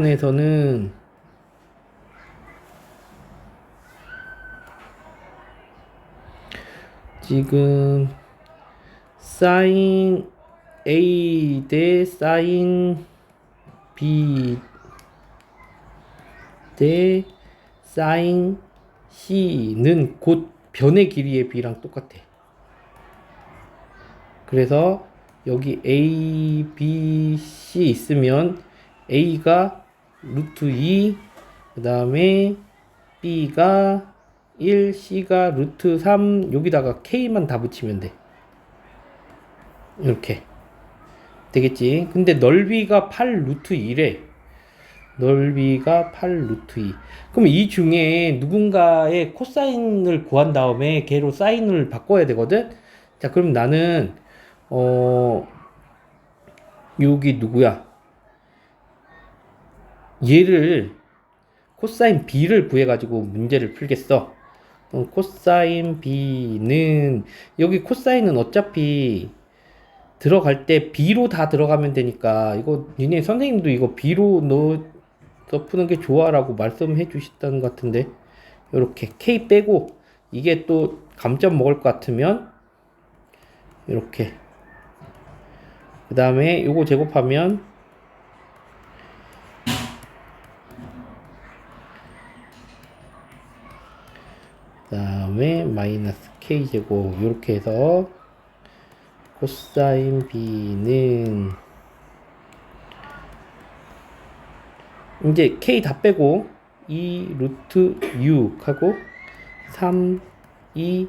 에서는 지금 사인 A 대 사인 B 대 사인 C는 곧 변의 길이의 B랑 똑같아. 그래서 여기 A, B, C 있으면 A가 루트 2, 그 다음에 B가 1, C가 루트 3, 여기다가 K만 다 붙이면 돼. 이렇게. 되겠지? 근데 넓이가 8 루트 2래. 넓이가 8 루트 2. 그럼 이 중에 누군가의 코사인을 구한 다음에 걔로 사인을 바꿔야 되거든? 자, 그럼 나는, 어, 여기 누구야? 얘를 코사인 B를 구해가지고 문제를 풀겠어. 어, 코사인 B는 여기 코사인은 어차피 들어갈 때 B로 다 들어가면 되니까 이거 니네 선생님도 이거 B로 넣어 푸는 게 좋아라고 말씀해 주셨다는 것 같은데 이렇게 K 빼고 이게 또 감점 먹을 것 같으면 이렇게 그 다음에 요거 제곱하면 그 다음에 마이너스 k제곱. 이렇게 해서 코사인 b는 이제 k 다 빼고 2 루트 6 하고 3 2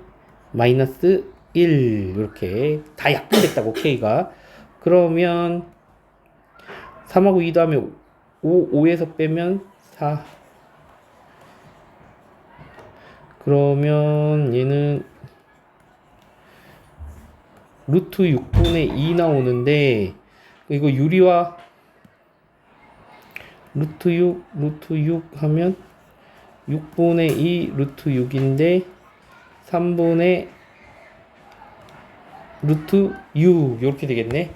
마이너스 1 이렇게 다 약분됐다고 k가. 그러면 3하고 2 다음에 5 5에서 빼면 4 그러면 얘는 루트 6분의 2 나오는데 이거 유리와 루트 6 루트 6 하면 6분의 2 루트 6인데 3분의 루트 6 이렇게 되겠네.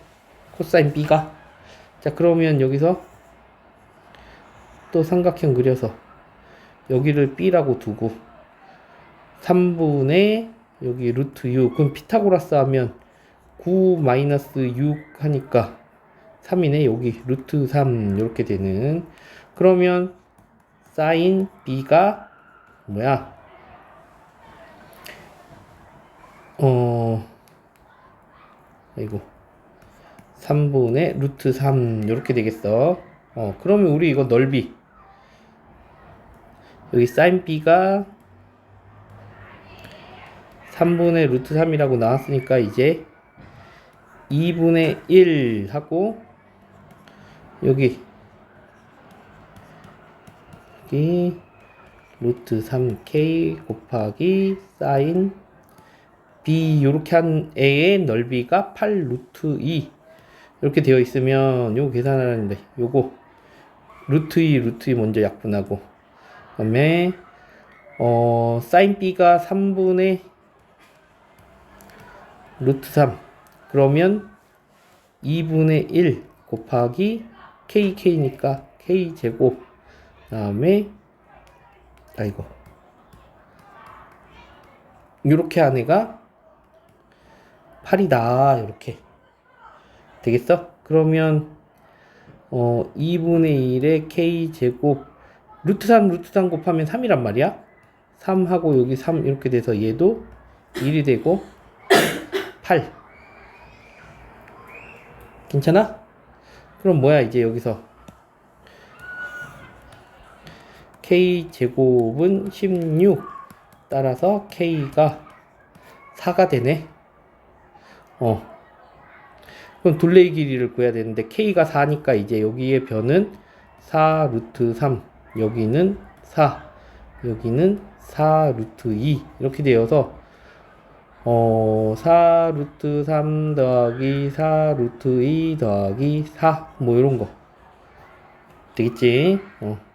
코사인 B가. 자 그러면 여기서 또 삼각형 그려서 여기를 B라고 두고 3분의 여기 루트 6 그럼 피타고라스 하면 9 마이너스 6 하니까 3이네 여기 루트 3 이렇게 되는. 그러면 사인 B가 뭐야? 어 아이고. 3분의 루트 3 이렇게 되겠어. 어 그러면 우리 이거 넓이. 여기 사인 B가 3분의 루트 3이라고 나왔으니까 이제 2분의 1 하고 여기 여기 루트 3k 곱하기 사인 b 요렇게 한 애의 넓이가 8 루트 2 이렇게 되어 있으면 요거 계산하는데 요거 루트 2 루트 2 먼저 약분하고 그 다음에 어 사인 b가 3분의 루트 3 그러면 2분의 1 곱하기 kk니까 k제곱. 다음에 아이고. 이렇게 한 애가 8이다. 이렇게. 되겠어? 그러면 어 2분의 1의 k제곱. 루트 3 루트 3 곱하면 3이란 말이야. 3하고 여기 3 이렇게 돼서 얘도 1이 되고 8 괜찮아? 그럼 뭐야 이제 여기서? K 제곱은 16 따라서 k가 4가 되네. 어. 그럼 둘레의 길이를 구해야 되는데 k가 4니까 이제 여기에 변은 4 루트 3 여기는 4 여기는 4 루트 2 이렇게 되어서 어, 4 루트 3 더하기 4 루트 2 더하기 4 뭐 이런 거 되겠지? 어.